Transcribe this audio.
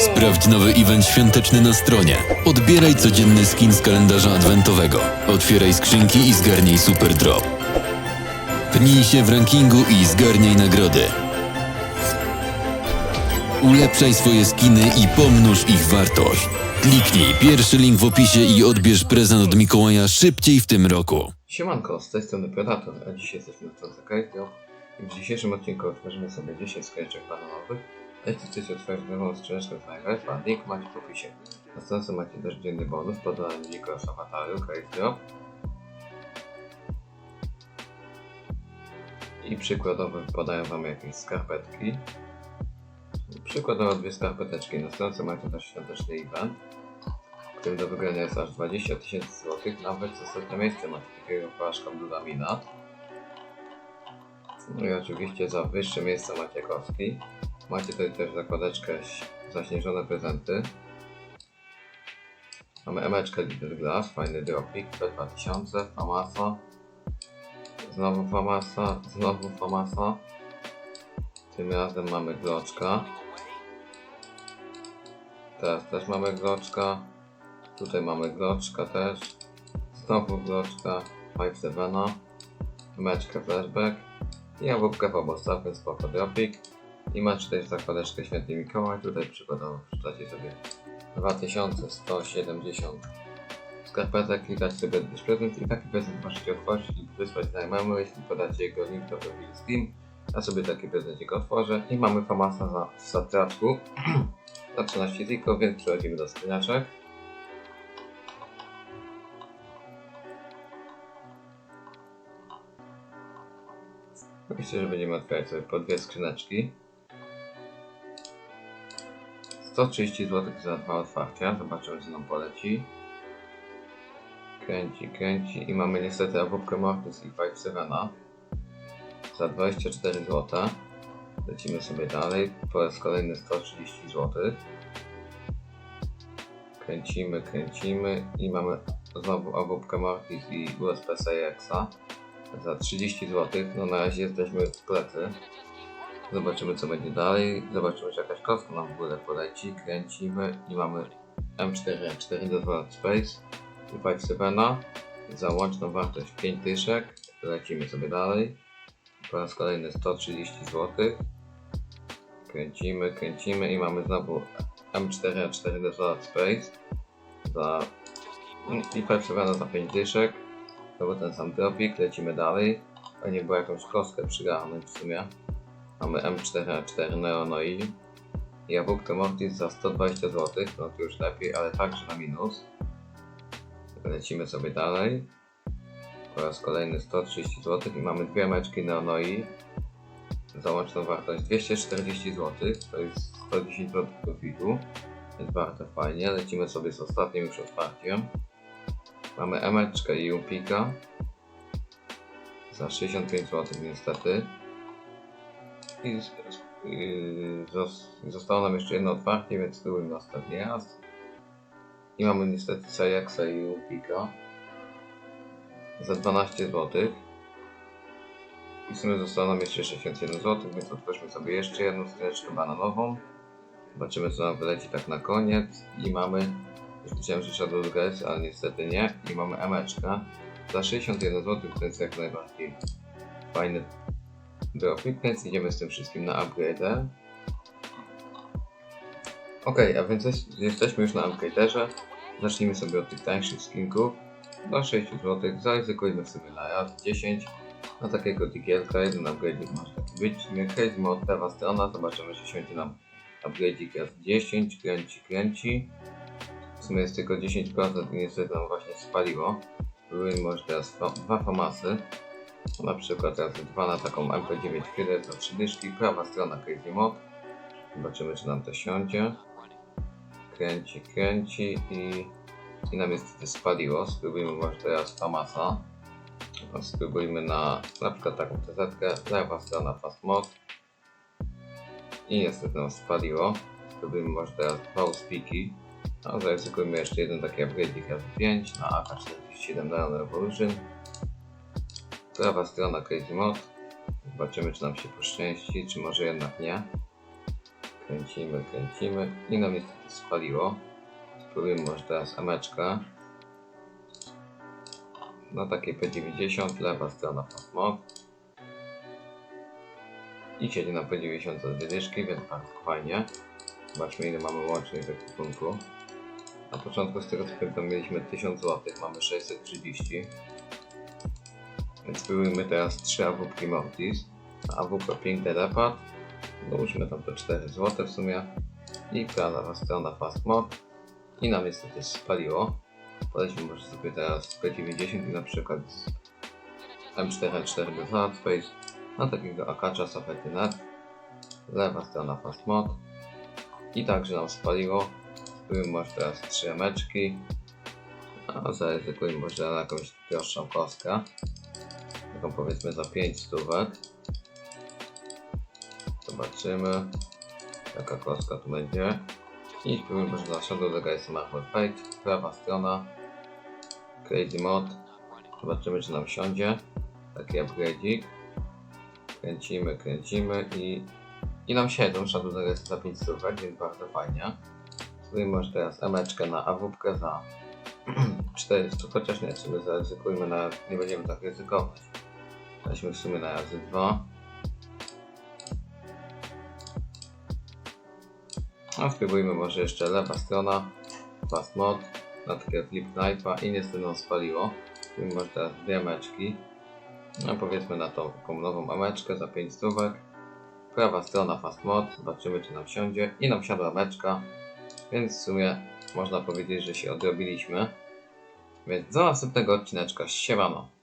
Sprawdź nowy event świąteczny na stronie. Odbieraj codzienny skin z kalendarza adwentowego. Otwieraj skrzynki i zgarnij super drop. Pnij się w rankingu i zgarniaj nagrody. Ulepszaj swoje skiny i pomnóż ich wartość. Kliknij pierwszy link w opisie i odbierz prezent od Mikołaja szybciej w tym roku. Siemanko, z tej strony Predator, a dzisiaj jesteśmy Kajtio i w dzisiejszym odcinku otworzymy sobie 10 skrzyneczek bananowych. Jeśli chcecie otworzyć nową skrzyneczkę z Minecrafta, link macie w opisie. Na stronce macie też dzienny bonus podany Nikos Avataru Kajtio. I przykładowo wypadają wam jakieś skarpetki. Przykładowo dwie skarpeteczki. Na stronce macie też świąteczny event w którym do wygrania jest aż 20 tysięcy złotych, nawet z ostatnie miejsce ma takiego płaszka Dudamina. No i oczywiście za wyższe miejsce macie kostki. Macie tutaj też zakładeczkę zaśnieżone prezenty. Mamy emeczkę Little Glass, fajny dropik, P2000, Famasa. Znowu Famasa, znowu Famasa. Tym razem mamy Gloczka. Teraz też mamy Gloczka. Tutaj mamy gloczka też. Znowu gloczka. Pipe Sevena. Meczkę flashback. I jabłkę po całkiem spoko dropik. I macie też zakładeczkę Święty Mikołaj. Tutaj przykładowo przeczytacie sobie 2170 skarpetek. Klikać sobie odbierz prezent i taki prezent możecie otworzyć i wysłać znajomemu, jeśli podacie jego link do profilu Steam. Ja sobie taki prezencik otworzę. I mamy Famasa w satraczku. za 13 ziko, więc przechodzimy do skrzyneczek. Myślę, że będziemy otwierać sobie po dwie skrzyneczki. 130 zł za dwa otwarcia. Zobaczymy, co nam poleci. Kręci, kręci. I mamy niestety Awupkę Mortis i Five Sevena. Za 24 zł. Lecimy sobie dalej. Po raz kolejny 130 zł. Kręcimy, kręcimy. I mamy znowu Awupkę Mortis i USP Sayexa za 30 zł. No na razie jesteśmy w plecy. Zobaczymy co będzie dalej. Zobaczymy czy jakaś kostka nam w ogóle poleci. Kręcimy i mamy M4, M4 do 2 Space i 5 Sevena za łączną wartość 5 tyszek. Lecimy sobie dalej. Po raz kolejny 130 zł. Kręcimy, kręcimy i mamy znowu M4, M4 do 2 Space za i 5 Sevena za 5 dyszek. To był ten sam tropik, lecimy dalej. Fajnie było jakąś kostkę przygarnąć w sumie. Mamy M4A4 Neonoi. Jabłkę Mortis za 120 zł, no to już lepiej, ale także na minus. Lecimy sobie dalej. Po raz kolejny 130 zł i mamy dwie meczki Neonoi. Za łączną wartość 240 zł, to jest 110 zł profitu. Jest bardzo fajnie. Lecimy sobie z ostatnim już otwarciem. Mamy emeczkę i upika za 65 zł niestety. I zos- zostało nam jeszcze jedno otwarcie, więc spróbujmy następny raz. I mamy niestety Sajaksa i upika za 12 zł. I w sumie zostało nam jeszcze 61 zł, więc otwórzmy sobie jeszcze jedną skrzyneczkę bananową. Zobaczymy co nam wyleci tak na koniec. I mamy już myślałem, że Shadow Guys, ale niestety nie. I mamy emeczkę za 61 zł, to jest jak najbardziej fajny dropik, więc idziemy z tym wszystkim na upgrade. Ok, a więc jest, jesteśmy już na upgraderze. Zacznijmy sobie od tych tańszych skinków. Do 6 zł, zaryzykujmy sobie na raz 10. Na takiego digielka, jeden upgrade może taki być. W sumie Crazy Mode, lewa strona, zobaczymy, że święci nam upgrade raz 10, kręci, kręci. W sumie jest tylko 10% i niestety nam właśnie spaliło. Były może teraz dwa famasy. Na przykład teraz dwa na taką MP9 Hydra za 3 dyszki. Prawa strona Crazy Mod. Zobaczymy czy nam to siądzie. Kręci, kręci i, i nam niestety spaliło. Spróbujmy może teraz famasa. Spróbujmy na na przykład taką TZ. Lewa strona Fast Mod. I niestety nam spaliło. Spróbujmy może teraz dwa uspiki. No, zaryzykujmy jeszcze jeden taki upgrade razy 5 na AK-47 Neon Revolution. Prawa strona Crazy Mod. Zobaczymy czy nam się poszczęści, czy może jednak nie. Kręcimy, kręcimy i nam niestety spaliło. Spróbujmy może teraz emeczkę. Na takiej P90, lewa strona mod. I siedzi na P90 za dwie dyszki, więc bardzo fajnie. Zobaczmy ile mamy łącznie w ekwipunku. Na początku z tego co pamiętam mieliśmy 1000 zł, mamy 630. Więc spróbujmy teraz 3 AWP Mortis. AWP piękny repad. Dołóżmy tam to 4 zł w sumie. I prawa strona Fast Mod. I nam niestety spaliło. Polećmy może sobie teraz P90 i na przykład z M4A4 bez Hardface na takiego akacza Safety Net. Lewa strona Fast Mod. I także nam spaliło. Spróbujmy może teraz 3 meczki. A zaryzykujmy może na jakąś droższą kostkę. Taką powiedzmy za 5 stówek. Zobaczymy jaka kostka tu będzie. I spróbujmy może na Shadow the Guys Marvel Fate. Prawa strona. Crazy Mod. Zobaczymy czy nam siądzie. Taki upgrade'ik. Kręcimy, kręcimy i, i nam siedzą Shadow the za 5 stówek, więc bardzo fajnie. Spróbujmy może teraz emeczkę na AWP za 400, chociaż nie, w sumie zaryzykujmy na, nie będziemy tak ryzykować. Weźmy w sumie na razy 2. A spróbujmy może jeszcze lewa strona, fast mod, na takiego flip knife i niestety nam spaliło. Spróbujmy może teraz dwie meczki. No powiedzmy na tą taką nową ameczkę za 5 stówek. Prawa strona fast mod, zobaczymy czy nam siądzie i nam siadła meczka. Więc w sumie można powiedzieć, że się odrobiliśmy. Więc do następnego odcineczka, siemano.